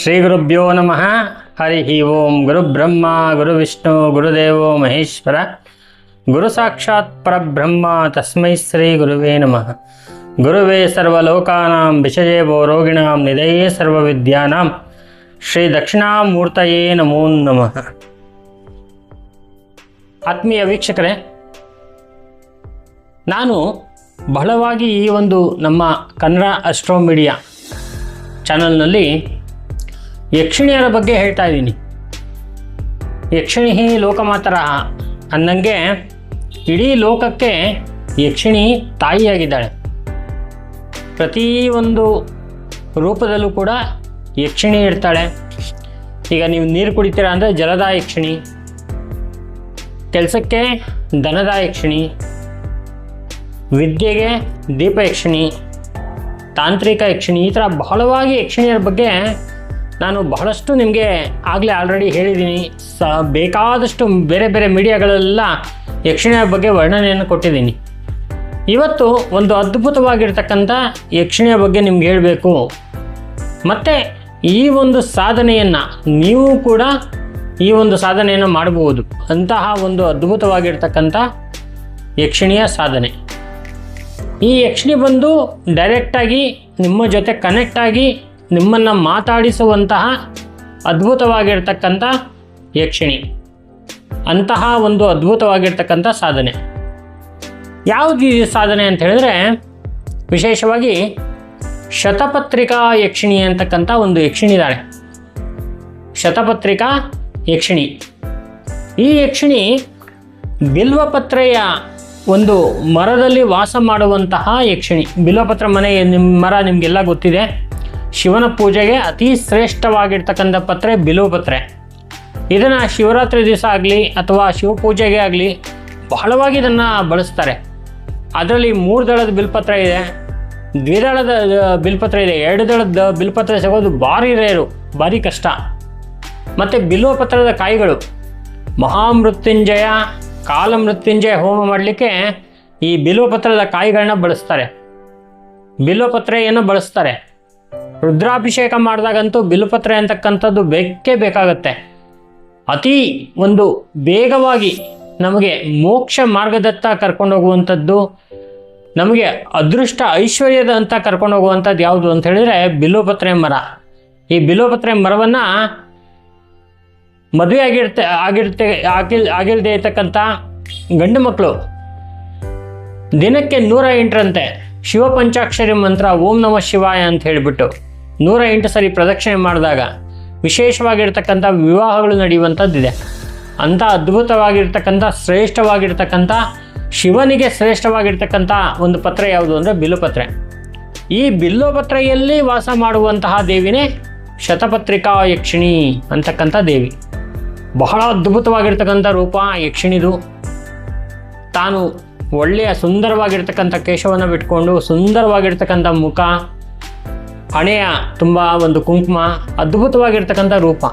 ಶ್ರೀ ಗುರುಭ್ಯೋ ನಮಃ. ಹರಿ ಓಂ ಗುರುಬ್ರಹ್ಮ ಗುರುವಿಷ್ಣು ಗುರುದೇವೋ ಮಹೇಶ್ವರ. ಗುರು ಸಾಕ್ಷಾತ್ ಪರಬ್ರಹ್ಮ ತಸ್ಮೈ ಶ್ರೀ ಗುರುವೇ ನಮಃ. ಗುರುವೇ ಸರ್ವಲೋಕಾನಾಂ ವಿಷಯೇವೋ ರೋಗಿಣಾಂ ನಿಧಯೇ ಸರ್ವವಿದ್ಯಾನಾಂ. ಶ್ರೀ ದಕ್ಷಿಣಾಮೂರ್ತಯೇ ನಮೋ ನಮಃ. ಆತ್ಮೀಯ ವೀಕ್ಷಕರೇ, ನಾನು ಬಹಳವಾಗಿ ಈ ಒಂದು ನಮ್ಮ ಕನ್ನಡ ಅಸ್ಟ್ರೋ ಮೀಡಿಯಾ ಚಾನಲ್ನಲ್ಲಿ ಯಕ್ಷಿಣಿಯರ ಬಗ್ಗೆ ಹೇಳ್ತಾ ಇದ್ದೀನಿ. ಯಕ್ಷಿಣಿ ಲೋಕಮಾತರ ಅಂದಂಗೆ ಇಡೀ ಲೋಕಕ್ಕೆ ಯಕ್ಷಿಣಿ ತಾಯಿಯಾಗಿದ್ದಾಳೆ. ಪ್ರತಿಯೊಂದು ರೂಪದಲ್ಲೂ ಕೂಡ ಯಕ್ಷಿಣಿ ಇರ್ತಾಳೆ. ಈಗ ನೀವು ನೀರು ಕುಡಿತೀರ ಅಂದರೆ ಜಲದ ಯಕ್ಷಿಣಿ, ಕೆಲಸಕ್ಕೆ ದನದ ಯಕ್ಷಿಣಿ, ವಿದ್ಯೆಗೆ ದೀಪ ಯಕ್ಷಿಣಿ, ತಾಂತ್ರಿಕ ಯಕ್ಷಿಣಿ, ಈ ಥರ ಬಹಳವಾಗಿ ಯಕ್ಷಿಣಿಯರ ಬಗ್ಗೆ ನಾನು ಬಹಳಷ್ಟು ನಿಮಗೆ ಆಗಲೇ ಆಲ್ರೆಡಿ ಹೇಳಿದ್ದೀನಿ ಸ, ಬೇಕಾದಷ್ಟು ಬೇರೆ ಬೇರೆ ಮೀಡಿಯಾಗಳೆಲ್ಲ ಯಕ್ಷಿಣಿಯ ಬಗ್ಗೆ ವರ್ಣನೆಯನ್ನು ಕೊಟ್ಟಿದ್ದೀನಿ ಇವತ್ತು ಒಂದು ಅದ್ಭುತವಾಗಿರ್ತಕ್ಕಂಥ ಯಕ್ಷಿಣಿಯ ಬಗ್ಗೆ ನಿಮ್ಗೆ ಹೇಳಬೇಕು. ಮತ್ತು ಈ ಒಂದು ಸಾಧನೆಯನ್ನು ನೀವು ಕೂಡ ಈ ಒಂದು ಸಾಧನೆಯನ್ನು ಮಾಡಬಹುದು. ಅಂತಹ ಒಂದು ಅದ್ಭುತವಾಗಿರ್ತಕ್ಕಂಥ ಯಕ್ಷಿಣಿಯ ಸಾಧನೆ. ಈ ಯಕ್ಷಿಣಿ ಬಂದು ಡೈರೆಕ್ಟಾಗಿ ನಿಮ್ಮ ಜೊತೆ ಕನೆಕ್ಟ್ ಆಗಿ ನಿಮ್ಮನ್ನು ಮಾತಾಡಿಸುವಂತಹ ಅದ್ಭುತವಾಗಿರ್ತಕ್ಕಂಥ ಯಕ್ಷಿಣಿ. ಅಂತಹ ಒಂದು ಅದ್ಭುತವಾಗಿರ್ತಕ್ಕಂಥ ಸಾಧನೆ. ಯಾವುದು ಈ ಸಾಧನೆ ಅಂತ ಹೇಳಿದ್ರೆ, ವಿಶೇಷವಾಗಿ ಶತಪತ್ರಿಕಾ ಯಕ್ಷಿಣಿ ಅಂತಕ್ಕಂಥ ಒಂದು ಯಕ್ಷಿಣಿ ಇದ್ದಾಳೆ. ಶತಪತ್ರಿಕಾ ಯಕ್ಷಿಣಿ. ಈ ಯಕ್ಷಿಣಿ ಬಿಲ್ವಪತ್ರೆಯ ಒಂದು ಮರದಲ್ಲಿ ವಾಸ ಮಾಡುವಂತಹ ಯಕ್ಷಿಣಿ. ಬಿಲ್ವಪತ್ರ ಮನೆ ನಿಮ್ಮ ಮರ ನಿಮಗೆಲ್ಲ ಗೊತ್ತಿದೆ. ಶಿವನ ಪೂಜೆಗೆ ಅತಿ ಶ್ರೇಷ್ಠವಾಗಿರ್ತಕ್ಕಂಥ ಪತ್ರೆ ಬಿಲೋಪತ್ರೆ ಇದನ್ನು ಶಿವರಾತ್ರಿ ದಿವಸ ಆಗಲಿ ಅಥವಾ ಶಿವಪೂಜೆಗೆ ಆಗಲಿ ಬಹಳವಾಗಿ ಇದನ್ನು ಬಳಸ್ತಾರೆ. ಅದರಲ್ಲಿ ಮೂರು ದಳದ ಬಿಲ್ಪತ್ರ ಇದೆ. ದ್ವಿದಳದ ಬಿಲ್ಪತ್ರ ಇದೆ. ಎರಡು ದಳದ ಬಿಲ್ಪತ್ರ ಸಿಗೋದು ಭಾರಿ ರೇರು, ಭಾರಿ ಕಷ್ಟ. ಮತ್ತು ಬಿಲ್ವಪತ್ರದ ಕಾಯಿಗಳು. ಮಹಾಮೃತ್ಯುಂಜಯ, ಕಾಲಮೃತ್ಯುಂಜಯ ಹೋಮ ಮಾಡಲಿಕ್ಕೆ ಈ ಬಿಲ್ವಪತ್ರದ ಕಾಯಿಗಳನ್ನ ಬಳಸ್ತಾರೆ. ಬಿಲ್ವಪತ್ರೆಯನ್ನು ಬಳಸ್ತಾರೆ. ರುದ್ರಾಭಿಷೇಕ ಮಾಡಿದಾಗಂತೂ ಬಿಲ್ಪತ್ರೆ ಅಂತಕ್ಕಂಥದ್ದು ಬೇಕೇ ಬೇಕಾಗತ್ತೆ. ಅತಿ ಒಂದು ಬೇಗವಾಗಿ ನಮಗೆ ಮೋಕ್ಷ ಮಾರ್ಗದತ್ತ ಕರ್ಕೊಂಡು ಹೋಗುವಂಥದ್ದು, ನಮಗೆ ಅದೃಷ್ಟ ಐಶ್ವರ್ಯದ ಅಂತ ಕರ್ಕೊಂಡು ಹೋಗುವಂಥದ್ದು ಯಾವುದು ಅಂತ ಹೇಳಿದರೆ ಬಿಲೋಪತ್ರೆ ಮರ. ಈ ಬಿಲೋಪತ್ರೆ ಮರವನ್ನು ಮದುವೆ ಆಗಿರ್ತೆ ಆಗಿರ್ತೆ, ಆಗಿಲ್ ಆಗಿಲ್ಲದೆ ಇರ್ತಕ್ಕಂಥ ಗಂಡು ಮಕ್ಕಳು ದಿನಕ್ಕೆ ನೂರ ಎಂಟರಂತೆ ಶಿವ ಪಂಚಾಕ್ಷರಿ ಮಂತ್ರ ಓಂ ನಮಃ ಶಿವಾಯ ಅಂತ ಹೇಳಿಬಿಟ್ಟು ನೂರ ಎಂಟು ಸರಿ ಪ್ರದಕ್ಷಿಣೆ ಮಾಡಿದಾಗ ವಿಶೇಷವಾಗಿರ್ತಕ್ಕಂಥ ವಿವಾಹಗಳು ನಡೆಯುವಂಥದ್ದಿದೆ. ಅಂಥ ಅದ್ಭುತವಾಗಿರ್ತಕ್ಕಂಥ, ಶ್ರೇಷ್ಠವಾಗಿರ್ತಕ್ಕಂಥ, ಶಿವನಿಗೆ ಶ್ರೇಷ್ಠವಾಗಿರ್ತಕ್ಕಂಥ ಒಂದು ಪತ್ರ ಯಾವುದು ಅಂದರೆ ಬಿಲ್ಲುಪತ್ರೆ ಈ ಬಿಲ್ಲುಪತ್ರೆಯಲ್ಲಿ ವಾಸ ಮಾಡುವಂತಹ ದೇವಿನೇ ಶತಪತ್ರಿಕಾ ಯಕ್ಷಿಣಿ ಅಂತಕ್ಕಂಥ ದೇವಿ. ಬಹಳ ಅದ್ಭುತವಾಗಿರ್ತಕ್ಕಂಥ ರೂಪ ಯಕ್ಷಿಣಿದು. ತಾನು ಒಳ್ಳೆಯ ಸುಂದರವಾಗಿರ್ತಕ್ಕಂಥ ಕೇಶವನ್ನು ಬಿಟ್ಕೊಂಡು ಸುಂದರವಾಗಿರ್ತಕ್ಕಂಥ ಮುಖ ಹಣೆಯ ತುಂಬ ಒಂದು ಕುಂಕುಮ, ಅದ್ಭುತವಾಗಿರ್ತಕ್ಕಂಥ ರೂಪ.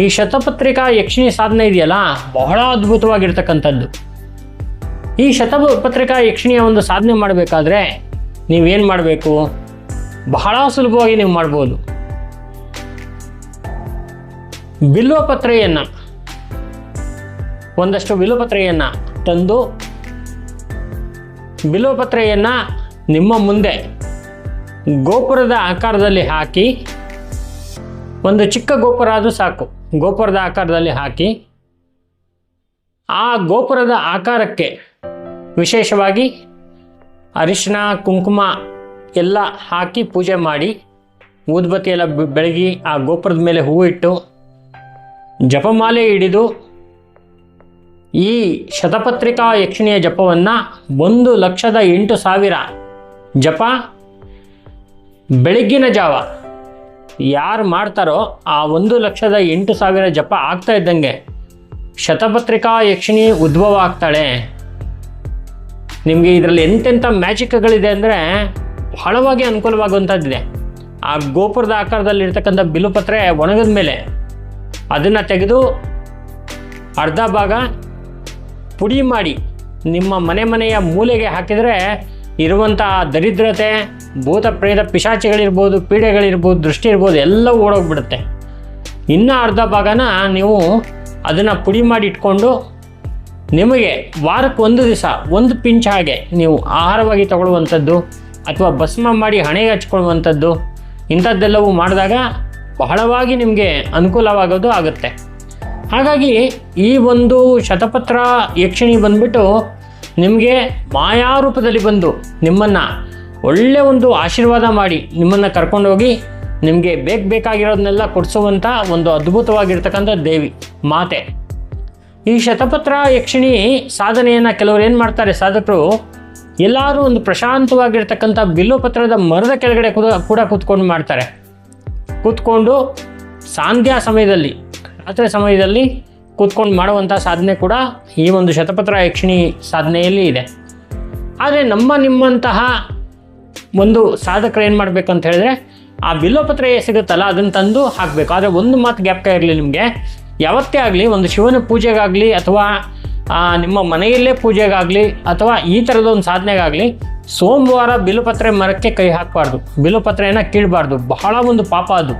ಈ ಶತಪತ್ರಿಕಾ ಯಕ್ಷಿಣಿ ಸಾಧನೆ ಇದೆಯಲ್ಲ, ಬಹಳ ಅದ್ಭುತವಾಗಿರ್ತಕ್ಕಂಥದ್ದು. ಈ ಶತಪತ್ರಿಕಾ ಯಕ್ಷಿಣಿಯ ಒಂದು ಸಾಧನೆ ಮಾಡಬೇಕಾದ್ರೆ ನೀವೇನು ಮಾಡಬೇಕು? ಬಹಳ ಸುಲಭವಾಗಿ ನೀವು ಮಾಡ್ಬೋದು. ಬಿಲ್ವಪತ್ರೆಯನ್ನು, ಒಂದಷ್ಟು ಬಿಲ್ವಪತ್ರೆಯನ್ನು ತಂದು, ಬಿಲ್ವಪತ್ರೆಯನ್ನು ನಿಮ್ಮ ಮುಂದೆ ಗೋಪುರದ ಆಕಾರದಲ್ಲಿ ಹಾಕಿ, ಒಂದು ಚಿಕ್ಕ ಗೋಪುರ ಆದರೂ ಸಾಕು. ಗೋಪುರದ ಆಕಾರದಲ್ಲಿ ಹಾಕಿ, ಆ ಗೋಪುರದ ಆಕಾರಕ್ಕೆ ವಿಶೇಷವಾಗಿ ಅರಿಶಿನ ಕುಂಕುಮ ಎಲ್ಲ ಹಾಕಿ ಪೂಜೆ ಮಾಡಿ, ಊದ್ಬತ್ತಿ ಎಲ್ಲ ಬೆಳಗಿ ಆ ಗೋಪುರದ ಮೇಲೆ ಹೂವು ಇಟ್ಟು, ಜಪಮಾಲೆ ಹಿಡಿದು, ಈ ಶತಪತ್ರಿಕಾ ಯಕ್ಷಿಣಿಯ ಜಪವನ್ನು ಒಂದು ಲಕ್ಷದ ಎಂಟು ಸಾವಿರ ಜಪ ಬೆಳಗ್ಗಿನ ಜಾವ. ಯಾರು ಮಾಡ್ತಾರೋ ಆ ಒಂದು ಲಕ್ಷದ ಎಂಟು ಸಾವಿರ ಜಪ ಆಗ್ತಾ ಇದ್ದಂಗೆ ಶತಪತ್ರಿಕಾ ಯಕ್ಷಿಣಿ ಉದ್ಭವ ಆಗ್ತಾಳೆ. ನಿಮಗೆ ಇದರಲ್ಲಿ ಎಂತೆಂಥ ಮ್ಯಾಜಿಕ್ಗಳಿದೆ ಅಂದರೆ ಬಹಳವಾಗಿ ಅನುಕೂಲವಾಗುವಂಥದ್ದಿದೆ. ಆ ಗೋಪುರದ ಆಕಾರದಲ್ಲಿರ್ತಕ್ಕಂಥ ಬಿಲುಪತ್ರೆ ಒಣಗಿದ ಮೇಲೆ ಅದನ್ನು ತೆಗೆದು ಅರ್ಧ ಭಾಗ ಪುಡಿ ಮಾಡಿ ನಿಮ್ಮ ಮನೆ ಮನೆಯ ಮೂಲೆಗೆ ಹಾಕಿದರೆ ಇರುವಂಥ ದರಿದ್ರತೆ, ಭೂತ ಪ್ರೇತ ಪಿಶಾಚಿಗಳಿರ್ಬೋದು, ಪೀಡೆಗಳಿರ್ಬೋದು ದೃಷ್ಟಿ ಇರ್ಬೋದು ಎಲ್ಲ ಓಡೋಗ್ಬಿಡುತ್ತೆ. ಇನ್ನೂ ಅರ್ಧ ಭಾಗನ ನೀವು ಅದನ್ನು ಪುಡಿ ಮಾಡಿ ಇಟ್ಕೊಂಡು ನಿಮಗೆ ವಾರಕ್ಕೆ ಒಂದು ದಿವಸ, ಒಂದು ಪಿಂಚ್ ಹಾಗೆ ನೀವು ಆಹಾರವಾಗಿ ತಗೊಳ್ಳುವಂಥದ್ದು ಅಥವಾ ಭಸ್ಮ ಮಾಡಿ ಹಣೆಗೆ ಹಚ್ಕೊಳ್ಳುವಂಥದ್ದು, ಇಂಥದ್ದೆಲ್ಲವೂ ಮಾಡಿದಾಗ ಬಹಳವಾಗಿ ನಿಮಗೆ ಅನುಕೂಲವಾಗೋದು ಆಗುತ್ತೆ. ಹಾಗಾಗಿ ಈ ಒಂದು ಶತಪತ್ರ ಯಕ್ಷಿಣಿ ಬಂದ್ಬಿಟ್ಟು ನಿಮಗೆ ಮಾಯಾರೂಪದಲ್ಲಿ ಬಂದು ನಿಮ್ಮನ್ನು ಒಳ್ಳೆಯ ಒಂದು ಆಶೀರ್ವಾದ ಮಾಡಿ ನಿಮ್ಮನ್ನು ಕರ್ಕೊಂಡೋಗಿ ನಿಮಗೆ ಬೇಕು ಬೇಕಾಗಿರೋದನ್ನೆಲ್ಲ ಕೊಡಿಸುವಂಥ ಒಂದು ಅದ್ಭುತವಾಗಿರ್ತಕ್ಕಂಥ ದೇವಿ, ಮಾತೆ. ಈ ಶತಪತ್ರ ಯಕ್ಷಿಣಿ ಸಾಧನೆಯನ್ನು ಕೆಲವರು ಏನು ಮಾಡ್ತಾರೆ ಸಾಧಕರು? ಎಲ್ಲರೂ ಒಂದು ಪ್ರಶಾಂತವಾಗಿರ್ತಕ್ಕಂಥ ಬಿಲ್ಲುಪತ್ರದ ಮರದ ಕೆಳಗಡೆ ಕೂಡ ಕೂಡ ಕೂತ್ಕೊಂಡು ಮಾಡ್ತಾರೆ. ಕೂತ್ಕೊಂಡು ಸಾಂಧ್ಯಾ ಸಮಯದಲ್ಲಿ, ರಾತ್ರಿ ಸಮಯದಲ್ಲಿ ಕೂತ್ಕೊಂಡು ಮಾಡುವಂಥ ಸಾಧನೆ ಕೂಡ ಈ ಒಂದು ಶತಪತ್ರ ಯಕ್ಷಿಣಿ ಸಾಧನೆಯಲ್ಲಿ ಇದೆ. ಆದರೆ ನಮ್ಮ ನಿಮ್ಮಂತಹ ಒಂದು ಸಾಧಕರು ಏನು ಮಾಡಬೇಕಂತ ಹೇಳಿದ್ರೆ, ಆ ಬಿಲ್ಲೋಪತ್ರ ಸಿಗುತ್ತಲ್ಲ, ಅದನ್ನು ತಂದು ಹಾಕಬೇಕು. ಆದರೆ ಒಂದು ಮಾತು ಗ್ಯಾಪ್ಕ ಇರಲಿ ನಿಮಗೆ. ಯಾವತ್ತೇ ಆಗಲಿ, ಒಂದು ಶಿವನ ಪೂಜೆಗಾಗಲಿ ಅಥವಾ ನಿಮ್ಮ ಮನೆಯಲ್ಲೇ ಪೂಜೆಗಾಗಲಿ ಅಥವಾ ಈ ಥರದ ಒಂದು ಸಾಧನೆಗಾಗಲಿ, ಸೋಮವಾರ ಬಿಲುಪತ್ರೆ ಮರಕ್ಕೆ ಕೈ ಹಾಕಬಾರ್ದು. ಬಿಲುಪತ್ರೆಯನ್ನು ಕೀಳಬಾರ್ದು. ಬಹಳ ಒಂದು ಪಾಪ ಅದು.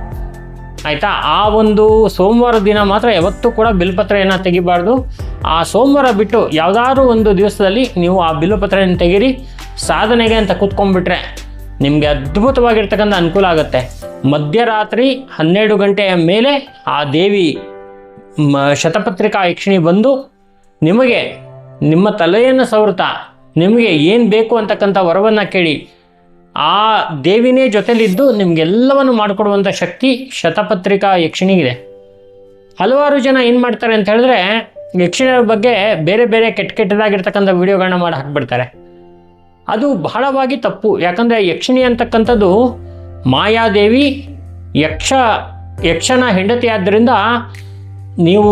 ಆಯಿತಾ? ಆ ಒಂದು ಸೋಮವಾರ ದಿನ ಮಾತ್ರ ಯಾವತ್ತೂ ಕೂಡ ಬಿಲ್ಪತ್ರೆಯನ್ನು ತೆಗಿಬಾರ್ದು. ಆ ಸೋಮವಾರ ಬಿಟ್ಟು ಯಾವುದಾದ್ರೂ ಒಂದು ದಿವಸದಲ್ಲಿ ನೀವು ಆ ಬಿಲ್ಪತ್ರೆಯನ್ನು ತೆಗೀರಿ. ಸಾಧನೆಗೆ ಅಂತ ಕೂತ್ಕೊಂಡ್ಬಿಟ್ರೆ ನಿಮಗೆ ಅದ್ಭುತವಾಗಿರ್ತಕ್ಕಂಥ ಅನುಕೂಲ ಆಗುತ್ತೆ. ಮಧ್ಯರಾತ್ರಿ ಹನ್ನೆರಡು ಗಂಟೆಯ ಮೇಲೆ ಆ ದೇವಿ, ಮ, ಶತಪತ್ರಿಕಾ ಯಕ್ಷಿಣಿ ಬಂದು ನಿಮಗೆ ನಿಮ್ಮ ತಲೆಯನ್ನು ಸವೃತ ನಿಮಗೆ ಏನು ಬೇಕು ಅಂತಕ್ಕಂಥ ವರವನ್ನು ಕೇಳಿ ಆ ದೇವಿನೇ ಜೊತೆಲಿದ್ದು ನಿಮಗೆಲ್ಲವನ್ನು ಮಾಡಿಕೊಡುವಂಥ ಶಕ್ತಿ ಶತಪತ್ರಿಕಾ ಯಕ್ಷಿಣಿಗಿದೆ. ಹಲವಾರು ಜನ ಏನು ಮಾಡ್ತಾರೆ ಅಂತ ಹೇಳಿದ್ರೆ ಯಕ್ಷಿಣ ಬಗ್ಗೆ ಬೇರೆ ಬೇರೆ ಕೆಟ್ಟ ಕೆಟ್ಟದಾಗಿರ್ತಕ್ಕಂಥ ವಿಡಿಯೋಗಳನ್ನ ಮಾಡಿ ಹಾಕ್ಬಿಡ್ತಾರೆ. ಅದು ಬಹಳವಾಗಿ ತಪ್ಪು. ಯಾಕಂದರೆ ಯಕ್ಷಿಣಿ ಅಂತಕ್ಕಂಥದ್ದು ಮಾಯಾದೇವಿ ಯಕ್ಷ, ಯಕ್ಷನ ಹೆಂಡತಿ ಆದ್ದರಿಂದ ನೀವು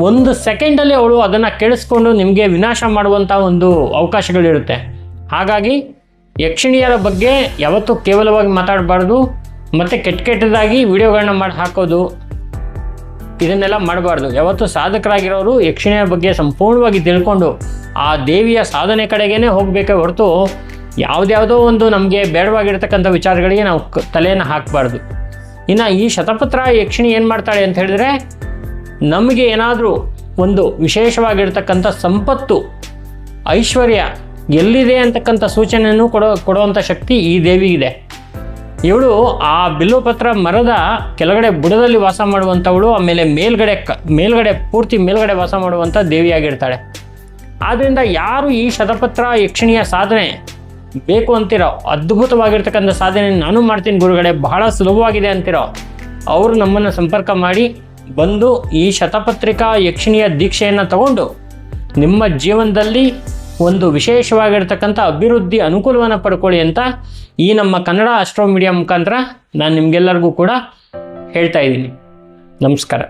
ಒಂದು ಸೆಕೆಂಡಲ್ಲಿ ಅವಳು ಅದನ್ನು ಕೇಳಿಸ್ಕೊಂಡು ನಿಮಗೆ ವಿನಾಶ ಮಾಡುವಂಥ ಒಂದು ಅವಕಾಶಗಳಿರುತ್ತೆ. ಹಾಗಾಗಿ ಯಕ್ಷಿಣಿಯರ ಬಗ್ಗೆ ಯಾವತ್ತೂ ಕೇವಲವಾಗಿ ಮಾತಾಡಬಾರ್ದು, ಮತ್ತು ಕೆಟ್ಟ ಕೆಟ್ಟದಾಗಿ ವಿಡಿಯೋಗಳನ್ನ ಮಾಡಿ ಹಾಕೋದು, ಇದನ್ನೆಲ್ಲ ಮಾಡಬಾರ್ದು. ಯಾವತ್ತು ಸಾಧಕರಾಗಿರೋರು ಯಕ್ಷಿಣಿಯ ಬಗ್ಗೆ ಸಂಪೂರ್ಣವಾಗಿ ತಿಳ್ಕೊಂಡು ಆ ದೇವಿಯ ಸಾಧನೆ ಕಡೆಗೇ ಹೋಗಬೇಕೇ ಹೊರತು ಯಾವುದ್ಯಾವುದೋ ಒಂದು ನಮಗೆ ಬೇಡವಾಗಿರ್ತಕ್ಕಂಥ ವಿಚಾರಗಳಿಗೆ ನಾವು ತಲೆಯನ್ನು ಹಾಕಬಾರ್ದು. ಇನ್ನು ಈ ಶತಪತ್ರ ಯಕ್ಷಿಣಿ ಏನು ಮಾಡ್ತಾಳೆ ಅಂತ ಹೇಳಿದ್ರೆ, ನಮಗೆ ಏನಾದರೂ ಒಂದು ವಿಶೇಷವಾಗಿರ್ತಕ್ಕಂಥ ಸಂಪತ್ತು, ಐಶ್ವರ್ಯ ಎಲ್ಲಿದೆ ಅಂತಕ್ಕಂಥ ಸೂಚನೆಯನ್ನು ಕೊಡೋ, ಕೊಡುವಂಥ ಶಕ್ತಿ ಈ ದೇವಿಗಿದೆ. ಇವಳು ಆ ಬಿಲ್ಲುಪತ್ರ ಮರದ ಕೆಳಗಡೆ ಬುಡದಲ್ಲಿ ವಾಸ ಮಾಡುವಂಥವಳು, ಆಮೇಲೆ ಮೇಲ್ಗಡೆ ಕ, ಮೇಲ್ಗಡೆ, ಪೂರ್ತಿ ಮೇಲ್ಗಡೆ ವಾಸ ಮಾಡುವಂಥ ದೇವಿಯಾಗಿರ್ತಾಳೆ. ಆದ್ದರಿಂದ ಯಾರು ಈ ಶತಪತ್ರ ಯಕ್ಷಿಣಿಯ ಸಾಧನೆ ಬೇಕು ಅಂತಿರೋ, ಅದ್ಭುತವಾಗಿರ್ತಕ್ಕಂಥ ಸಾಧನೆ ನಾನು ಮಾಡ್ತೀನಿ ಗುರುಗಳೇ, ಬಹಳ ಸುಲಭವಾಗಿದೆ ಅಂತಿರೋ, ಅವರು ನಮ್ಮನ್ನು ಸಂಪರ್ಕ ಮಾಡಿ ಬಂದು ಈ ಶತಪತ್ರಿಕಾ, ಯಕ್ಷಿಣಿಯ ದೀಕ್ಷೆಯನ್ನು ತಗೊಂಡು ನಿಮ್ಮ ಜೀವನದಲ್ಲಿ ಒಂದು ವಿಶೇಷವಾಗಿರ್ತಕ್ಕಂಥ ಅಭಿವೃದ್ಧಿ ಅನುಕೂಲವನ್ನು ಪಡ್ಕೊಳ್ಳಿ ಅಂತ ಈ ನಮ್ಮ ಕನ್ನಡ ಅಸ್ಟ್ರೋ ಮೀಡಿಯಾ ಮುಖಾಂತರ ನಾನು ನಿಮಗೆಲ್ಲರಿಗೂ ಕೂಡ ಹೇಳ್ತಾ ಇದ್ದೀನಿ. ನಮಸ್ಕಾರ.